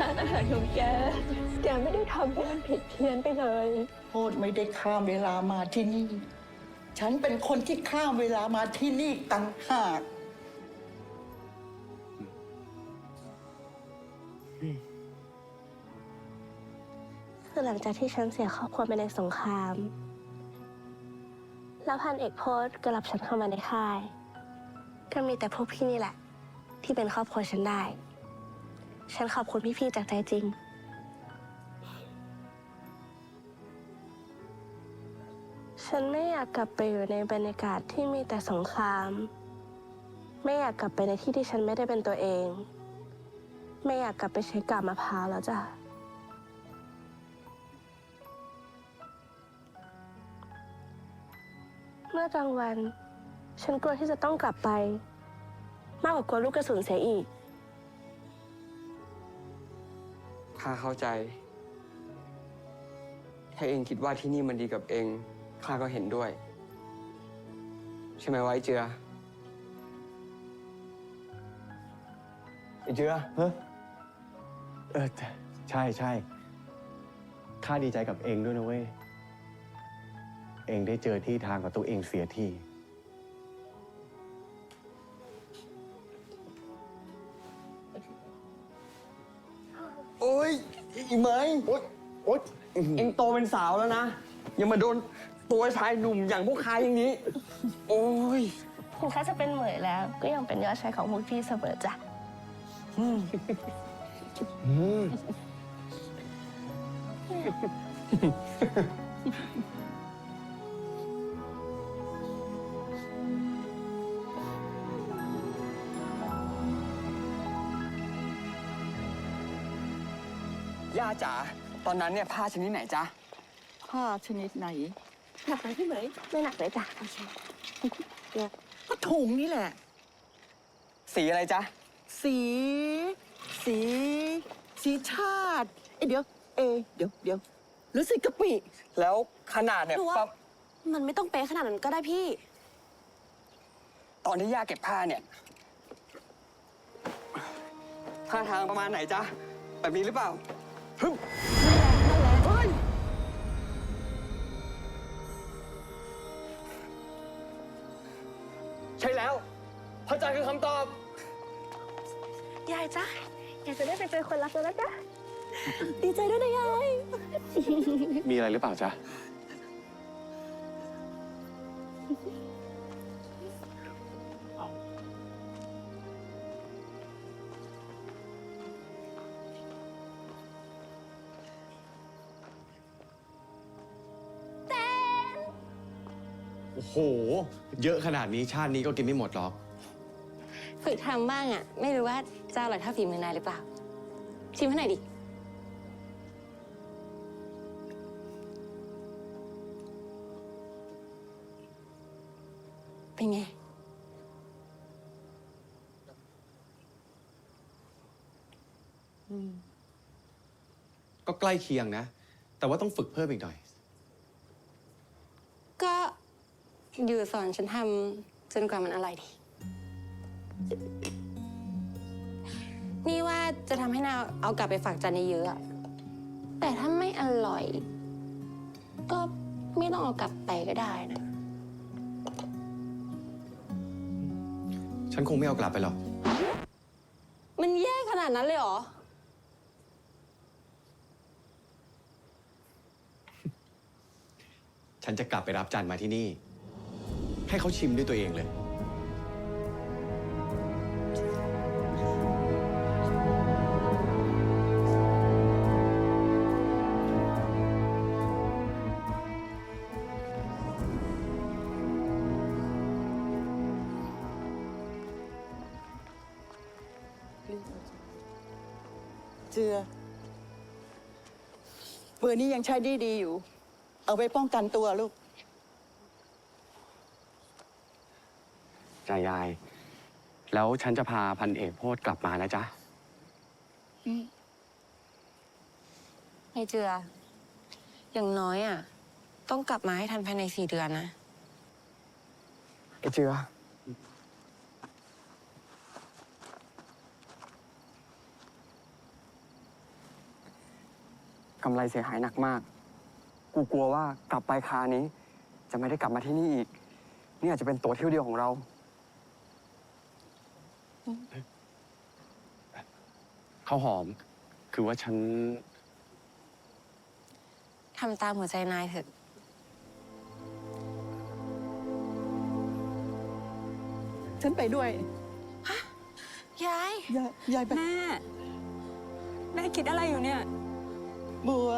ร้านอาหารของแก แกไม่ได้ทำให้มันผิดเพี้ยนไปเลย โทษไม่ได้ข้ามเวลามาที่นี่ ฉันเป็นคนที่ข้ามเวลามาที่นี่ต่างหาก คือหลังจากที่ฉันเสียครอบครัวไปในสงคราม แล้วพันเอกโพสต์ก็รับฉันเข้ามาในค่าย ก็มีแต่พวกพี่นี่แหละ ที่เป็นครอบครัวฉันได้ ฉันขอบคุณพี่ๆจากใจจริง ฉันไม่อยากกลับไปอยู่ในบรรยากาศที่มีแต่สงคราม ไม่อยากกลับไปในที่ที่ฉันไม่ได้เป็นตัวเอง ไม่อยากกลับไปใช้กาบมะพร้าวแล้วจ้ะ เมื่อกลางวัน ฉันกลัวที่จะต้องกลับไป มากกว่ากลัวลูกกระสุนเสียอีก ข้าเข้าใจ ถ้าเองคิดว่าที่นี่มันดีกับเอง ข้าก็เห็นด้วย ใช่ไหมไว้เจือไอ้เจือเฮ้เออใช่ใช่ข้าดีใจกับเองด้วยนะเว้ย เองได้เจอที่ทางกับตัวเองเสียที อีไหมโอ๊ยโอ๊ยเองโตเป็นสาวแล้วนะ อย่ามาโดนตัวชายหนุ่มอย่างพวกค้าอย่างนี้ โอ้ยถึงข้าจะเป็นเหมยแล้ว ก็ยังเป็นยอดชายของพวกพี่เสมอจ้ะ จ๋าตอนนั้นเนี่ยผ้าชนิดไหนจ๊ะผ้าชนิดไหนหนักไหมพี่เหมยไม่หนักเลยจ้ะโอเคเนี่ยก็ถุงนี่แหละ สีอะไรจ๊ะสี สี สีชาติเอ้ยเดี๋ยว เอยเดี๋ยวเดี๋ยวหรือสีกะปิ แล้วขนาดเนี่ยหนูว่าประมันไม่ต้องเป๊ะขนาดนั้นก็ได้พี่ ตอนที่ย่าเก็บผ้าเนี่ยท่าทางประมาณไหนจ๊ะแบบนี้หรือเปล่า ฮึบเฮ้ยใช่แล้ว พระจันทร์คือคำตอบ ยายจ้ะยายจะได้ไปเจอคนรักแล้วนะจ๊ะดีใจด้วยนะยาย มีอะไรหรือเปล่าจ๊ะ เยอะขนาดนี้ชาตินี้ก็กินไม่หมดหรอก ฝึกทำบ้างอะ ไม่รู้ว่าจะอร่อยเท่าฝีมือนายหรือเปล่า ชิมให้หน่อยดิ เป็นไง ก็ใกล้เคียงนะ แต่ว่าต้องฝึกเพิ่มอีกหน่อย ก็ อยู่สอนฉันทำจนกว่ามันอร่อยดี นี่ว่าจะทำให้นาวเอากลับไปฝากจันเยอะๆอะแต่ถ้าไม่อร่อย ก็ไม่ต้องเอากลับไปก็ได้นะ ฉันคงไม่เอากลับไปหรอก มันแย่ขนาดนั้นเลยเหรอ ฉันจะกลับไปรับจันมาที่นี่ ให้เขาชิมด้วยตัวเองเลย เจือปืนนี้ยังใช้ดีดีๆอยู่ เอาไว้ป้องกันตัวลูก จ่ายาย แล้วฉันจะพาพันเอกโพธกลับมานะจ๊ะ ไอเจือ อย่างน้อยอะ ต้องกลับมาให้ทันภายในสี่เดือนนะ ไอ้เจือ กำไรเสียหายหนักมาก กูกลัวว่ากลับไปคราวนี้ จะไม่ได้กลับมาที่นี่อีก นี่อาจจะเป็นตัวเที่ยวเดียวของเรา ข้าวหอม คือว่าฉัน ทำตามหัวใจนายเถอะ ฉันไปด้วย ยาย ยายยายไป แม่ แม่คิดอะไรอยู่เนี่ย บัว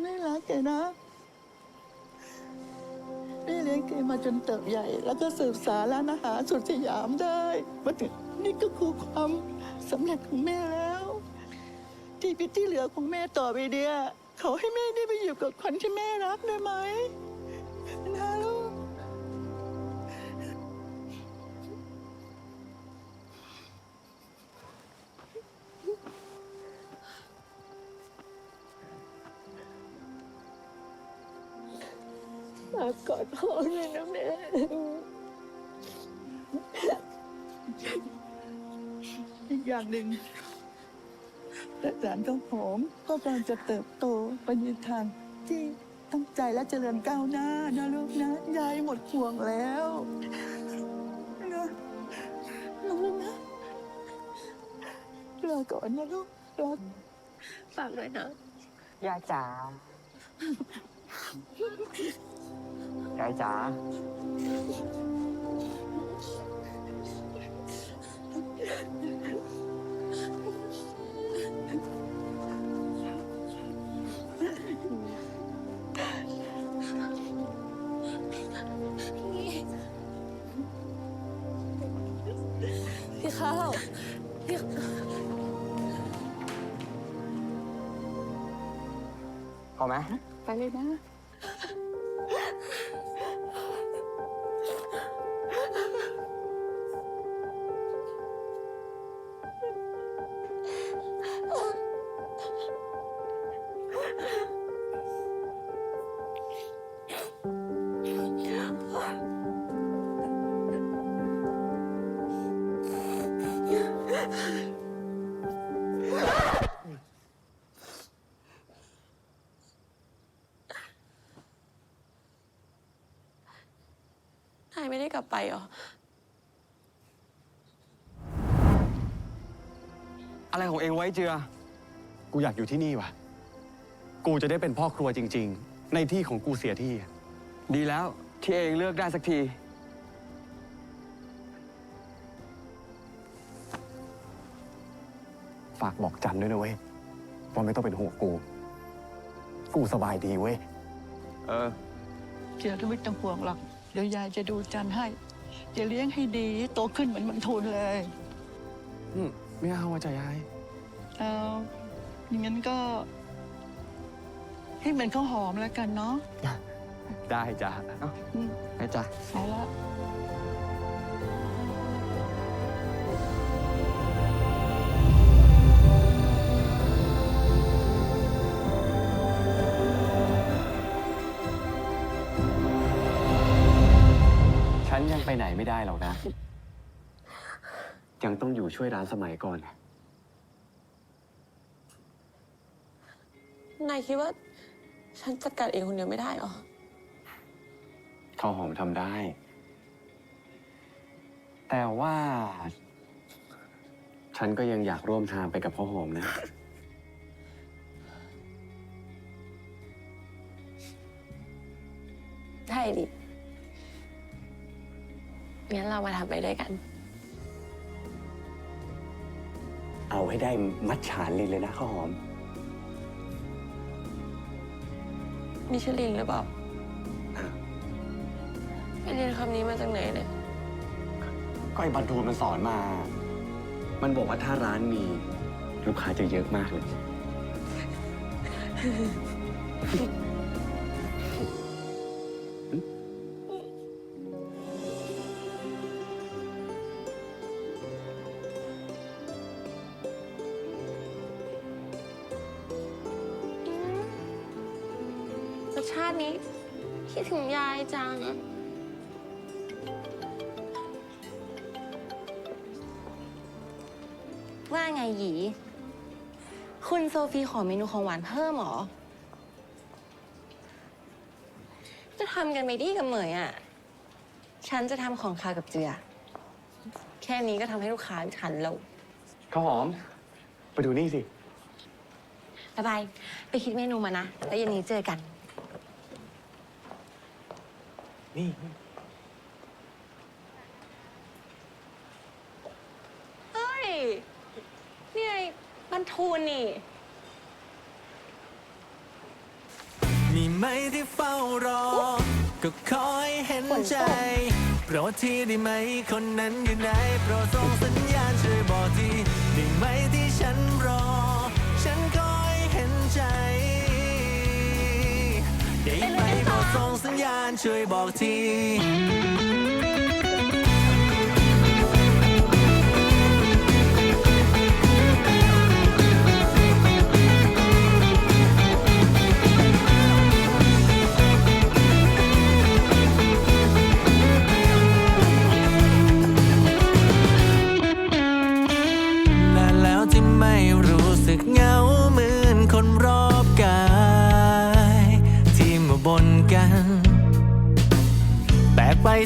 แม่รักแกนะแม่ เลี้ยงแกมาจนเติบใหญ่ แล้วก็สืบสารร้านอาหารสุดสยามได้มาถึงนี่ก็คือความสำเร็จของแม่แล้ว ที่พิตที่เหลือของแม่ต่อไปเดียขอให้แม่ได้ไปอยู่กับคนที่แม่รักได้ไหมากอดพ่อเลยนะแม่อีกอย่างหนึ่งและหลานข้าวหอมก็กำลังจะเติบโตไปในทางที่ตั้งใจและเจริญก้าวหน้านะลูกนะยายหมดห่วงแล้วนะลูกนะลาก่อนนะลูกรักฝากด้วยนะยายจ๋า ยายจ๋าพี่ข้าวพี่พอไหมไปเลยนะ นายไม่ได้กลับไปเหรอ อะไรของเองไว้เจือ กูอยากอยู่ที่นี่ว่ะ กูจะได้เป็นพ่อครัวจริง ๆ ในที่ของกูเสียที่ ดีแล้วที่เองเลือกได้สักที ฝากบอกจันด้วยนะเว้ยว่าไม่ต้องเป็นห่วงกู กูสบายดีเว้ย เออเจียไม่ต้องห่วงหรอก เดี๋ยวยายจะดูจันให้จะเลี้ยงให้ดี โตขึ้นเหมือนมันทุนเลยอืมไม่เอาว่าจะยายเอาอย่างนั้นก็ ให้เหมือนข้าวหอมแล้วกันเนาะ ได้จ้ะอืม ไปจ้ะ ไปละ นยังไปไหนไม่ได้หรอกนะ ยังต้องอยู่ช่วยร้านสมัยก่อน นายคิดว่า ฉันจัดการเองคนเดียวไม่ได้เหรอ ข้าวหอมทำได้ แต่ว่า ฉันก็ยังอยากร่วมทางไปกับข้าวหอมนะ ได้ดิ งั้นเรามาทำไปด้วยกัน เอาให้ได้มัดฉานลินเลยนะข้าวหอม มิชลินหรือเปล่าอะ ไปเรียนคำนี้มาจากไหนเนี่ย ก็ไอ้บรรทูลมันสอนมา มันบอกว่าถ้าร้านมี ลูกค้าจะเยอะมากเลย รสชาตินี้คิดถึงยายจัง ว่าไงหยี คุณโซฟีขอเมนูของหวานเพิ่มเหรอ จะทำกันไม่ดีกับเหมยอะ ฉันจะทำของคาวกับเจือ แค่นี้ก็ทำให้ลูกค้าฉันแล้วข้าวหอมไปดูนี่สิ บ๊ายบาย ไปคิดเมนูมานะ แล้วเย็นนี้เจอกัน นี่เฮ้ย นี่ไงบรรทูนนี่ มีไหมที่เฝ้ารอ ก็คอยเห็นใจ โปรดทีได้ไหมคนนั้นอยู่ไหน โปรดส่งสัญญาณช่วยบอกทีได้ไหมที่ฉันรอ ฉันคอยเห็นใจ ได้ไหมโปรดส่งสัญญาณช่วยบอกที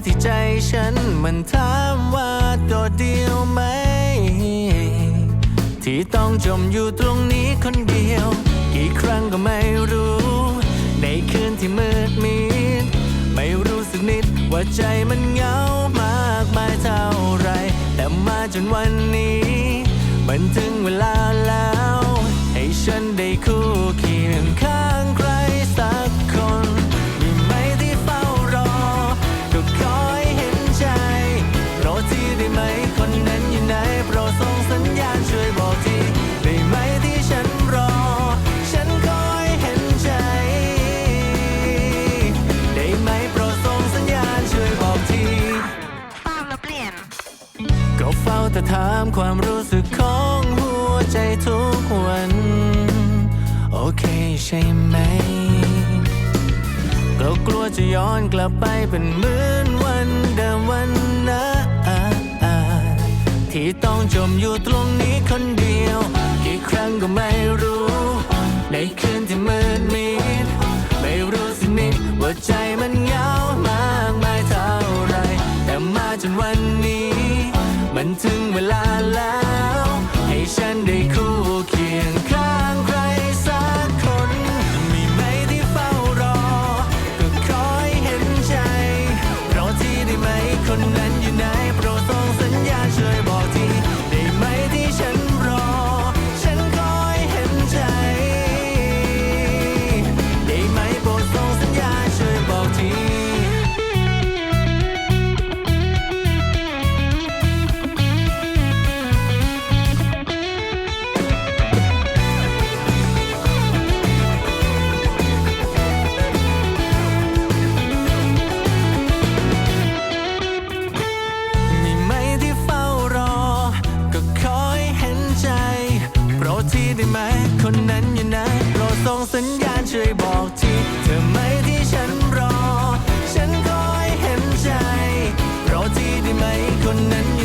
ที่ใจฉันมันถามว่าโดดเดียวไหม ที่ต้องจมอยู่ตรงนี้คนเดียว กี่ครั้งก็ไม่รู้ ในคืนที่มืดมิด ไม่รู้สึกนิดว่าใจมันเหงามากมายเท่าไร แต่มาจนวันนี้ มันถึงเวลาแล้ว ให้ฉันได้คู่ แต่ถามความรู้สึกของหัวใจทุกวัน โอเคใช่ไหมก็กลัวจะย้อนกลับไปเป็นเหมือนวันเดิมวันนั้นที่ต้องจมอยู่ตรงนี้คนเดียว กี่ครั้งก็ไม่รู้ ในคืนที่มืดมิด ไหม คนนั้นอยู่ไหนโปรดส่งสัญญาณช่วยบอกทีเธอไหมที่ฉันรอ ฉันคอยเห็นใจโปรดทีได้ไหมคนนั้น